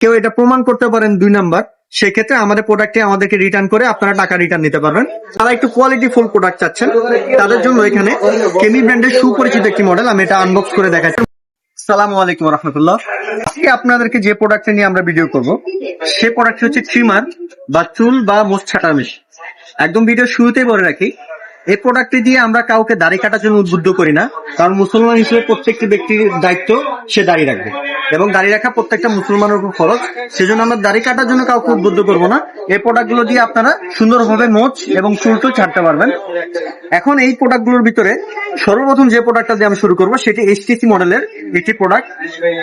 কেউ এটা প্রমাণ করতে পারেন দুই নাম্বার, সেক্ষেত্রে আমাদের প্রোডাক্টটি আমাদেরকে রিটার্ন করে আপনারা টাকা রিটার্ন নিতে পারবেন। তারা একটু কোয়ালিটি ফুল প্রোডাক্ট চাচ্ছেন, তাদের জন্য এখানে কেমি ব্র্যান্ডের সুপরিচিত একটি মডেল আমি এটা আনবক্স করে দেখাচ্ছি। সালামু আলাইকুম রহমতুল্লাহ আজকে আপনাদেরকে যে প্রোডাক্ট নিয়ে আমরা ভিডিও করব, সে প্রোডাক্ট হচ্ছে ট্রিমার বা চুল বা মোচ ছাটার মেশিন একদম ভিডিও শুরুতেই বলে রাখি, এই প্রোডাক্টটি দিয়ে আমরা কাউকে দাড়ি কাটার জন্য উদ্বুদ্ধ করি না, কারণ মুসলমান হিসেবে প্রত্যেকটি ব্যক্তির দায়িত্ব সে দাড়ি রাখবে। এবং দাড়ি রাখা প্রত্যেকটা মুসলমানের উপর খরচ সেজন্য আমরা দাড়ি কাটার জন্য কাউকে উদ্বুদ্ধ করব না। এই প্রোডাক্টগুলো দিয়ে আপনারা সুন্দরভাবে মোচ এবং চুলটো ছাড়তে পারবেন। এখন এই প্রোডাক্টগুলোর ভিতরে সর্বপ্রথম যে প্রোডাক্টটা দিয়ে আমি শুরু করব, সেটি এইচটিসি মডেলের একটি প্রোডাক্ট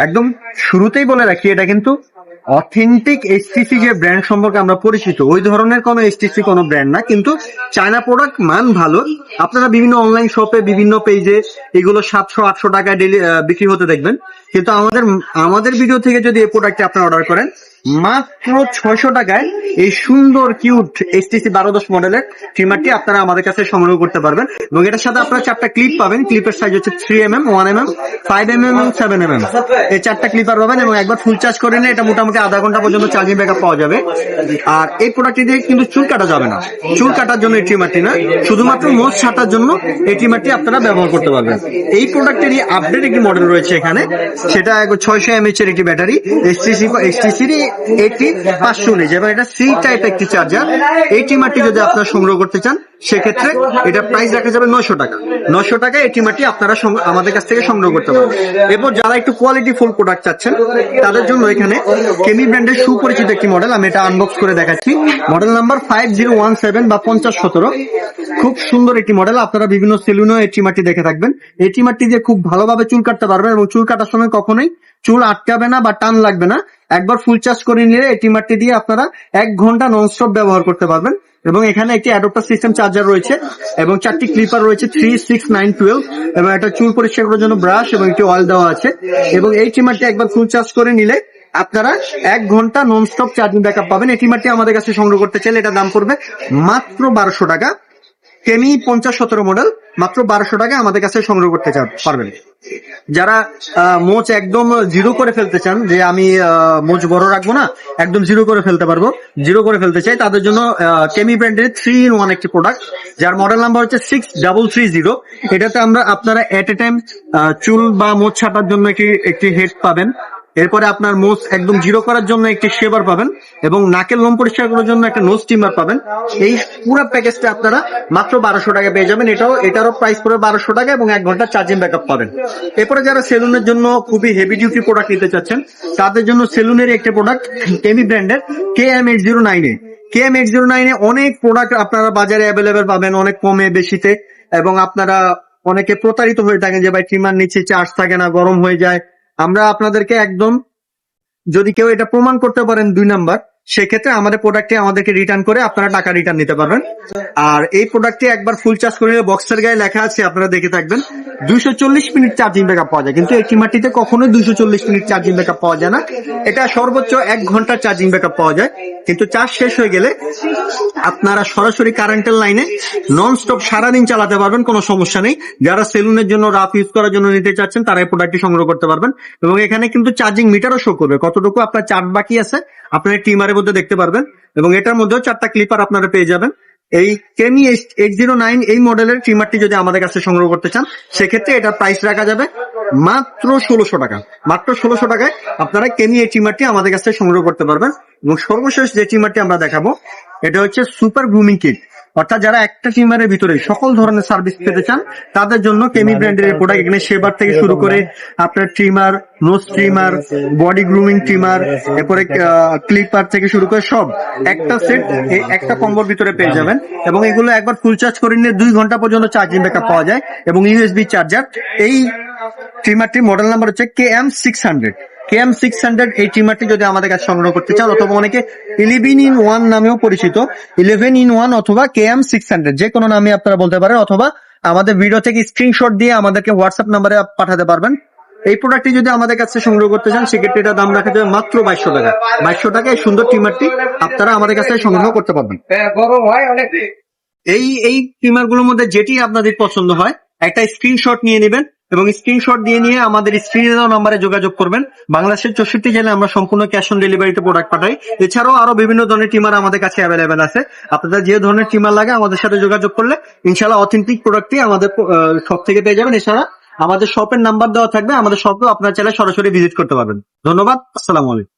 একদম শুরুতেই বলে রাখি, এটা কিন্তু অথেন্টিক এসটিসি যে ব্র্যান্ড সম্পর্কে আমরা পরিচিত, ওই ধরনের কোনো এসটিসি কোনো ব্র্যান্ড না, কিন্তু চায়না প্রোডাক্ট মান ভালো। আপনারা বিভিন্ন অনলাইন শপে বিভিন্ন পেজে এগুলো সাতশো, আটশো টাকায় ডেলি বিক্রি হতে দেখবেন। কিন্তু আমাদের আমাদের ভিডিও থেকে যদি এই প্রোডাক্টটি আপনারা অর্ডার করেন মাত্র ছয়শো টাকায় এই সুন্দর কিউট এসটিসি বারো দশ মডেলের ট্রিমারটি আপনারা আমাদের কাছে সংগ্রহ করতে পারবেন। এবং এটার সাথে আপনারা চারটা ক্লিপ পাবেন। ক্লিপের সাইজ হচ্ছে three M M one M M five M M এবং সেভেন এম এম এই চারটা ক্লিপার পাবেন এবং একবার ফুল চার্জ করে নিলে এটা মোটামুটি আধা ঘণ্টা পর্যন্ত চার্জিং ব্যাকআপ পাওয়া যাবে। আর এই প্রোডাক্টটি দিয়ে কিন্তু চুল কাটা যাবে না। চুল কাটার জন্য এই ট্রিমারটি না। শুধুমাত্র মোজ ছাটার জন্য এই ট্রিমারটি আপনারা ব্যবহার করতে পারবেন। এই প্রোডাক্টেরই আপডেট একটি মডেল রয়েছে এখানে। সেটা ছয়শো এমএচ এর একটি ব্যাটারি এসটিসি এইচটিসির একটি পাঁচশো উনিশ। এবং এটা সি টাইপ একটি চার্জার এই ট্রিমারটি যদি আপনার সংগ্রহ করতে চান সেক্ষেত্রে এটা প্রাইস রাখা যাবে নয়শো টাকা। নয়শো টাকা এই ট্রিমারটি আপনারা আমাদের কাছ থেকে সংগ্রহ করতে পারবেন এরপর যারা একটু কোয়ালিটি ফুল প্রোডাক্ট চাচ্ছেন, তাদের জন্য এখানে কেমি ব্র্যান্ডের সুপরিচিত একটি মডেল আমি এটা আনবক্স করে দেখাচ্ছি। Model number five zero one seven বা পঞ্চাশ সতেরো। খুব সুন্দর একটি মডেল আপনারা বিভিন্ন সেলুনেও এই ট্রিমারটি দেখে থাকবেন। এই ট্রিমারটি দিয়ে খুব ভালোভাবে চুল কাটতে পারবেন এবং চুল কাটার সময় কখনোই চুল আটকাবে না বা টান লাগবে না। একবার ফুল চার্জ করে নিলে এই ট্রিমারটি দিয়ে আপনারা এক ঘণ্টা ননস্টপ ব্যবহার করতে পারবেন। এবং এখানে একটি অ্যাডপ্টার সিস্টেম চার্জার রয়েছে এবং চারটি ক্লিপার রয়েছে থ্রি সিক্স নাইন টুয়েলভ এবং একটা চুল পরিষ্কার করার জন্য ব্রাশ এবং একটি অয়েল দেওয়া আছে এবং এই ট্রিমারটি একবার ফুল চার্জ করে নিলে আপনারা এক ঘণ্টা নন স্টপ চার্জিং ব্যাকআপ পাবেন। এই ট্রিমারটি আমাদের কাছে সংগ্রহ করতে চাইলে এটা দাম পড়বে মাত্র বারোশো টাকা। কেমি পঞ্চাশ সতেরো মডেল মাত্র বারোশো টাকা আমাদের কাছে সংগ্রহ করতে পারবেন। যারা মোচ একদম জিরো করে ফেলতে চান, যে আমি মোচ বড় রাখব না, একদম জিরো করে ফেলতে পারব জিরো করে ফেলতে চাই, তাদের জন্য কেমি ব্র্যান্ডের থ্রি ইন ওয়ান একটি প্রোডাক্ট যার মডেল নাম্বার হচ্ছে সিক্স ডাবল থ্রি জিরো এটাতে আমরা আপনারা এট এ টাইম চুল বা মোচ ছাটার জন্য একটি একটি হেড পাবেন। এরপরে আপনার মোস একদম জিরো করার জন্য একটি শেভার পাবেন এবং নাকের লোম পরিষ্কার করার জন্য একটা নোজ স্টিমার পাবেন। এই পুরো প্যাকেজটা আপনারা মাত্র বারোশো টাকা পেয়ে যাবেন। এটাও এটারও প্রাইস পড়বে বারোশো টাকা এবং এক ঘণ্টা চার্জিং ব্যাকআপ পাবেন। এরপরে যারা সেলুনের জন্য খুবই হেভি ডিউটি প্রোডাক্ট নিতে চাচ্ছেন, তাদের জন্য সেলুনের একটি প্রোডাক্ট কেমি ব্র্যান্ডের কে এম এইট জিরো নাইনে কে এম এইট জিরো নাইনে অনেক প্রোডাক্ট আপনারা বাজারে অ্যাভেলেবেল পাবেন, অনেক কমে বেশিতে। এবং আপনারা অনেকে প্রতারিত হয়ে থাকেন যে, ভাই ট্রিমার নিচে চার্জ থাকে না, গরম হয়ে যায়। আমরা আপনাদেরকে একদম যদি কেউ এটা প্রমাণ করতে পারেন দুই নাম্বার সেক্ষেত্রে আমাদের প্রোডাক্টটি আমাদেরকে রিটার্ন করে আপনারা টাকা রিটার্ন নিতে পারবেন। আর এই প্রোডাক্টটি একবার ফুল চার্জ করে বক্সের গায়ে লেখা আছে, আপনারা দেখে থাকবেন। দুইশো চল্লিশ মিনিট চার্জিং ব্যাকআপ পাওয়া যায়, কিন্তু এই টিমারটিতে কখনোই দুইশো চল্লিশ মিনিট চার্জিং ব্যাকআপ পাওয়া যায় না। এটা সর্বোচ্চ এক ঘণ্টা চার্জিং ব্যাকআপ পাওয়া যায়, কিন্তু চার্জ শেষ হয়ে গেলে আপনারা সরাসরি কারেন্টের লাইনে নন স্টপ সারাদিন চালাতে পারবেন, কোনো সমস্যা নেই। যারা সেলুনের জন্য রাফ ইউজ করার জন্য নিতে চাচ্ছেন, তারা এই প্রোডাক্টটি সংগ্রহ করতে পারবেন। এবং এখানে কিন্তু চার্জিং মিটারও শো করবে। কতটুকু আপনার চার্জ বাকি আছে আপনার টিমারের মধ্যে দেখতে পারবেন এবং এটার মধ্যেও চারটা ক্লিপার আপনারা পেয়ে যাবেন। এই কেমি এইট জিরো নাইন এই মডেলের ট্রিমারটি যদি আমাদের কাছে সংগ্রহ করতে চান, সেক্ষেত্রে এটার প্রাইস রাখা যাবে মাত্র ষোলোশো টাকা। মাত্র ষোলোশো টাকায় আপনারা কেমি এই ট্রিমারটি আমাদের কাছে সংগ্রহ করতে পারবেন। এবং সর্বশেষ যে ট্রিমারটি আমরা দেখাবো, এটা হচ্ছে সুপার গ্রুমিং কিট অর্থাৎ যারা একটা ট্রিমারের ভিতরে সকল ধরনের সার্ভিস পেতে চান তাদের জন্য কেমি ব্র্যান্ডের প্রোডাক্ট এখানে শেবার থেকে শুরু করে আপনার trimmer nose trimmer body grooming trimmer এরপরে ক্লিপার থেকে শুরু করে সব একটা সেট একটা কম্বোর ভিতরে পেয়ে যাবেন। এবং এগুলো একবার ফুল চার্জ করে নিয়ে দুই ঘণ্টা পর্যন্ত চার্জিং ব্যাকআপ পাওয়া যায়। এবং ইউএসবি চার্জার এই ট্রিমারটির মডেল নাম্বার হচ্ছে K M six hundred K M six hundred এই ট্রিমারটি যদি আমাদের কাছে সংগ্রহ করতে চান অথবা অনেকে ইলেভেন ইন ওয়ান নামেও পরিচিত ইলেভেন ইন ওয়ান অথবা কে এম সিক্স হান্ড্রেড যে কোনো নামে আপনারা বলতে পারেন অথবা আমাদের ভিডিও থেকে স্ক্রিনশট দিয়ে আমাদেরকে হোয়াটসঅ্যাপ নাম্বারে পাঠাতে পারবেন। এই প্রোডাক্টটি যদি আমাদের কাছে সংগ্রহ করতে চান সেক্ষেত্রে এটা দাম রাখা যাবে মাত্র বাইশশো টাকা। বাইশশো টাকা এই সুন্দর ট্রিমারটি আপনারা আমাদের কাছে সংগ্রহ করতে পারবেন। হয় এই এই ট্রিমারগুলোর মধ্যে যেটি আপনাদের পছন্দ হয় একটা স্ক্রিনশট নিয়ে নেবেন। এবং স্ক্রিনশট দিয়ে নিয়ে আমাদের স্ক্রিনে দেওয়া নাম্বারে যোগাযোগ করবেন। বাংলাদেশের চৌষট্টি জেলায় আমরা সম্পূর্ণ ক্যাশ অন ডেলিভারিতে প্রোডাক্ট পাঠাই। এছাড়াও আরও বিভিন্ন ধরনের টিমার আমাদের কাছে অ্যাভেলেবেল আছে। আপনাদের যে ধরনের টিমার লাগে আমাদের সাথে যোগাযোগ করলে ইনশাল্লাহ অথেন্টিক প্রোডাক্টটি আমাদের সব থেকে পেয়ে যাবেন। এছাড়া আমাদের শপের নাম্বার দেওয়া থাকবে। আমাদের শপেও আপনার চাইলে সরাসরি ভিজিট করতে পারবেন। ধন্যবাদ। আসসালাম আলাইকুম।